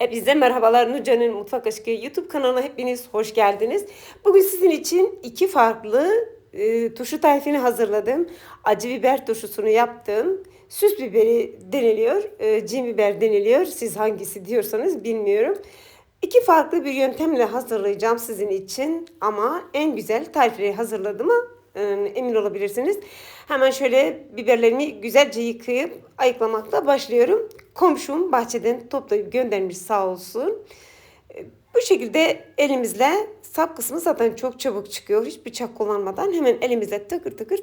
Hepinize merhabalar Nurcan'ın Mutfak Aşkı YouTube kanalına hepiniz hoş geldiniz. Bugün sizin için iki farklı e, turşu tarifini hazırladım. Acı biber turşusunu yaptım. Süs biberi deniliyor, e, cin biber deniliyor. Siz hangisi diyorsanız bilmiyorum. İki farklı bir yöntemle hazırlayacağım sizin için ama en güzel tarifleri hazırladığıma e, emin olabilirsiniz. Hemen şöyle biberlerimi güzelce yıkayıp ayıklamakla başlıyorum. Komşum bahçeden toplayıp göndermiş sağ olsun. E, Bu şekilde elimizle sap kısmı zaten çok çabuk çıkıyor. Hiç bıçak kullanmadan hemen elimizle tıkır tıkır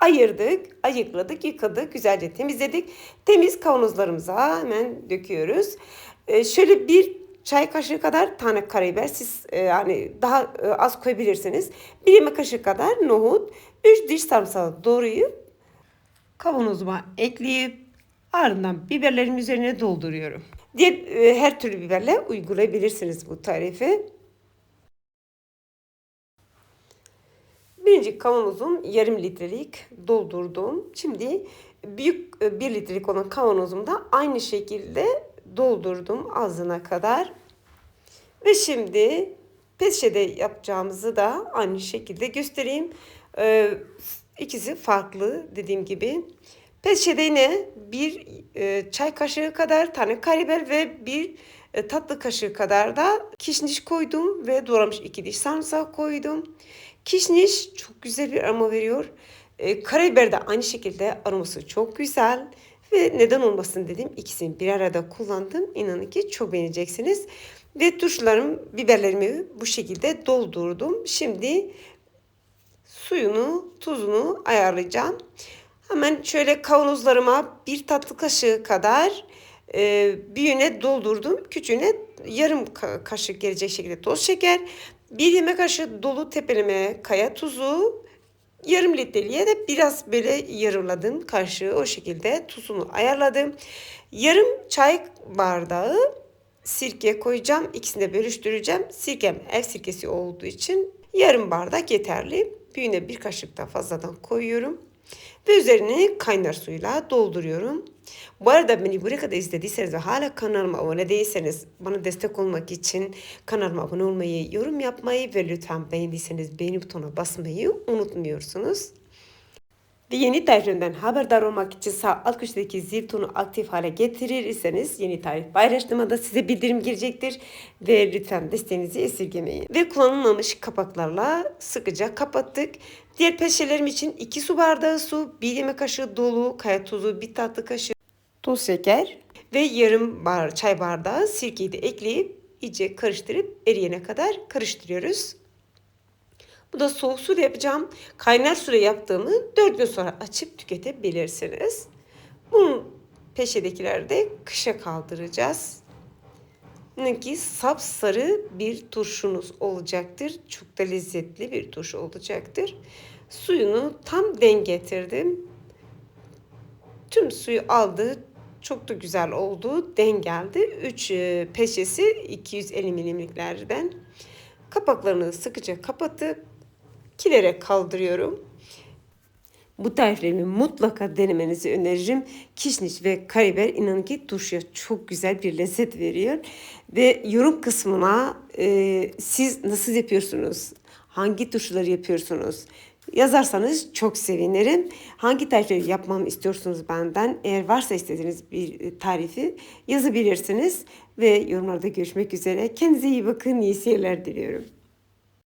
ayırdık, ayıkladık, yıkadık, güzelce temizledik. Temiz kavanozlarımıza hemen döküyoruz. E, şöyle bir çay kaşığı kadar tane karabiber siz e, yani daha e, az koyabilirsiniz. Bir yemek kaşığı kadar nohut, 3 diş sarımsağı doğrayıp kavanozuma ekleyip ardından biberlerimi üzerine dolduruyorum. Diğer e, her türlü biberle uygulayabilirsiniz bu tarifi. Birinci kavanozum yarım litrelik doldurdum. Şimdi büyük e, bir litrelik olan kavanozumda aynı şekilde doldurdum ağzına kadar. Ve şimdi peçete yapacağımızı da aynı şekilde göstereyim. Ee, ikisi farklı dediğim gibi. Peçete yine bir e, çay kaşığı kadar tane karabiber ve bir e, tatlı kaşığı kadar da kişniş koydum ve doğramış iki diş sarımsak koydum. Kişniş çok güzel bir aroma veriyor. E, karabiber de aynı şekilde aroması çok güzel. Ve neden olmasın dedim. İkisini bir arada kullandım. İnanın ki çok beğeneceksiniz. Ve turşularım, biberlerimi bu şekilde doldurdum. Şimdi suyunu, tuzunu ayarlayacağım. Hemen şöyle kavanozlarıma bir tatlı kaşığı kadar e, büyüğüne doldurdum. Küçüğüne yarım ka- kaşık gelecek şekilde toz şeker. Bir yemek kaşığı dolu tepeleme kaya tuzu. Yarım litreliğe de biraz böyle yarıladım kaşığı o şekilde tuzunu ayarladım. Yarım çay bardağı sirke koyacağım. İkisini de bölüştüreceğim. Sirkem ev sirkesi olduğu için yarım bardak yeterli. Büyüğüne bir kaşık da fazladan koyuyorum. Ve üzerine kaynar suyla dolduruyorum. Bu arada beni buraya kadar izlediyseniz ve hala kanalıma abone değilseniz bana destek olmak için kanalıma abone olmayı, yorum yapmayı ve lütfen beğendiyseniz beğeni butonuna basmayı unutmuyorsunuz. Ve yeni tariflerimden haberdar olmak için sağ alt köşedeki zil tonu aktif hale getirirseniz yeni tarif paylaştığımda size bildirim gelecektir. Ve lütfen desteğinizi esirgemeyin. Ve kullanılmamış kapaklarla sıkıca kapattık. Diğer peçetelerim için 2 su bardağı su, 1 yemek kaşığı dolu kaya tuzu, 1 tatlı kaşığı toz şeker ve yarım bar çay bardağı sirkeyi de ekleyip iyice karıştırıp eriyene kadar karıştırıyoruz. Bu da soğuk suyla yapacağım. Kaynar suyla yaptığımı 4 gün sonra açıp tüketebilirsiniz. Bunun peşedekileri de kışa kaldıracağız. ki sapsarı bir turşunuz olacaktır. Çok da lezzetli bir turşu olacaktır. Suyunu tam denk getirdim. Tüm suyu aldı. Çok da güzel oldu. Den geldi. 3 peşesi 250 milimliklerden. Kapaklarını sıkıca kapatıp kilere kaldırıyorum. Bu tariflerimi mutlaka denemenizi öneririm. Kişniş ve karabiber inanın ki turşuya çok güzel bir lezzet veriyor. Ve yorum kısmına e, siz nasıl yapıyorsunuz? Hangi turşuları yapıyorsunuz? Yazarsanız çok sevinirim. Hangi tarifleri yapmamı istiyorsunuz benden? Eğer varsa istediğiniz bir tarifi yazabilirsiniz. Ve yorumlarda görüşmek üzere. Kendinize iyi bakın. İyi seyirler diliyorum.